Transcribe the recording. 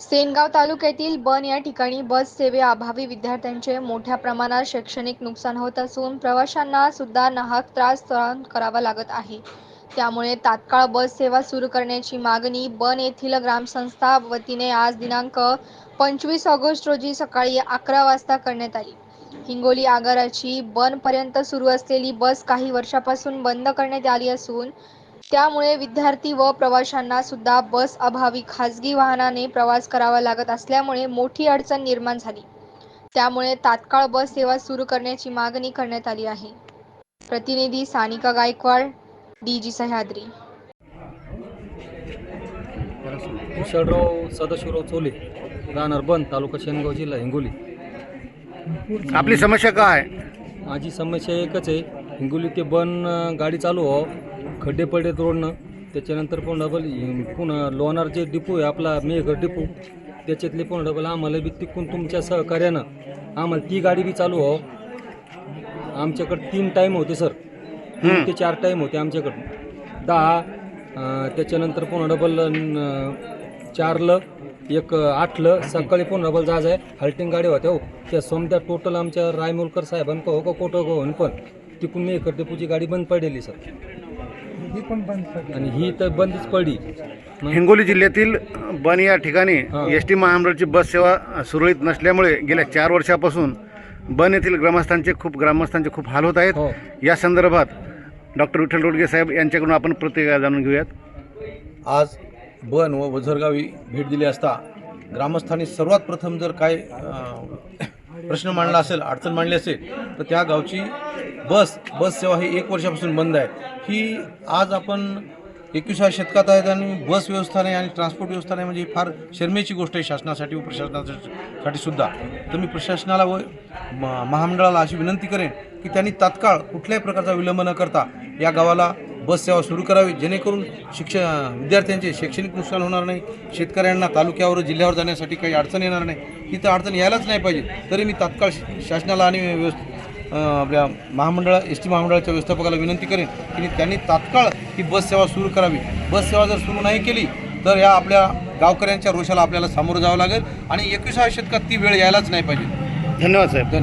सेनगाव तालुक्यातील बन या ठिकाणी बस सेवेअभावी विद्यार्थ्यांचे मोठ्या प्रमाणात शैक्षणिक नुकसान होत असून प्रवाशांना सुद्धा नाहक त्रास सहन करावा लागत आहे. त्यामुळे तात्काळ बस सेवा सुरू करण्याची मागणी बन येथील ग्रामसंस्था वतीने आज दिनांक पंचवीस ऑगस्ट रोजी सकाळी अकरा वाजता करण्यात आली. हिंगोली आगाराची बनपर्यंत सुरू असलेली बस काही वर्षापासून बंद करण्यात आली असून त्यामुळे विद्यार्थी व प्रवाशांना सुद्धा बस अभावी खासगी वाहनाने प्रवास करावा लागत असल्यामुळे मोठी अडचण निर्माण झाली. त्यामुळे तात्काळ बस सेवा सुरू करण्याची मागणी करण्यात आली आहे. प्रतिनिधी सानिका गायकवाड डीजी सह्याद्री. विशाळराव सदाशिवराव चोले राहणार बंद तालुका शेनगाव जिल्हा हिंगोली. आपली समस्या काय? माझी समस्या एकच आहे हिंगोली ते बन गाडी चालू हो खड्डे पडले रोडनं त्याच्यानंतर पण डबल हि- पुन्हा लोणार जे डिपो आहे आपला मेघर डिपो त्याच्यातले पण डबल आम्हाला बी तिकून तुमच्या सहकार्यानं आम्हाला ती गाडी बी चालू हो आमच्याकडे तीन टाईम होते सर तीन ते चार टाईम होते आमच्याकडं. दहा त्याच्यानंतर पुन्हा डबल चारलं एक आठलं सकाळी पुन्हा डबल जहाज आहे. हल्टिंग गाडी होत्या हो. त्या समजा टोटल आमच्या रायमुलकर साहेबांक हो का कोटं होऊन पण तिकून मी करते पूजी गाडी बंद पडलेली सर आणि ही तर बंदच पडली. मग हिंगोली जिल्ह्यातील बन या ठिकाणी हा. एस टी महामंडळाची बस सेवा सुरळीत नसल्यामुळे गेल्या चार वर्षापासून बन येथील ग्रामस्थांचे खूप ग्रामस्थांचे खूप हाल होत आहेत. हो. या संदर्भात डॉक्टर विठ्ठल रोडगे साहेब यांच्याकडून आपण प्रतिक्रिया जाणून घेऊयात. आज बन व वझरगावी भेट दिली असता ग्रामस्थांनी सर्वात प्रथम जर काय अ, प्रश्न मांडला असेल अडचण मांडली असेल तर त्या गावची बस बस सेवा ही एक वर्षापासून बंद आहे. ही आज आपण एकविसाव्या शतकात आहेत आणि बस व्यवस्था नाही आणि ट्रान्सपोर्ट व्यवस्था नाही म्हणजे फार शर्मेची गोष्ट आहे शासनासाठी व प्रशासनासाठी सुद्धा. तर मी प्रशासनाला व महामंडळाला अशी विनंती करेन की त्यांनी तात्काळ कुठल्याही प्रकारचा विलंब न करता या गावाला बस सेवा सुरू करावी जेणेकरून शिक्षण विद्यार्थ्यांचे शैक्षणिक नुकसान होणार नाही शेतकऱ्यांना तालुक्यावर जिल्ह्यावर जाण्यासाठी काही अडचण येणार नाही. तिथं अडचण यायलाच नाही पाहिजे. तरी मी तात्काळ श- शासनाला आणि व्यवस्थ आपल्या महामंडळ एस टी महामंडळाच्या व्यवस्थापकाला विनंती करेन की त्यांनी तात्काळ ही बस सेवा सुरू करावी. बस सेवा जर सुरू नाही केली तर या आपल्या गावकऱ्यांच्या रोषाला आपल्याला सामोरं जावं लागेल आणि एकविसाव्या शतकात ती वेळ यायलाच नाही पाहिजे. धन्यवाद साहेब.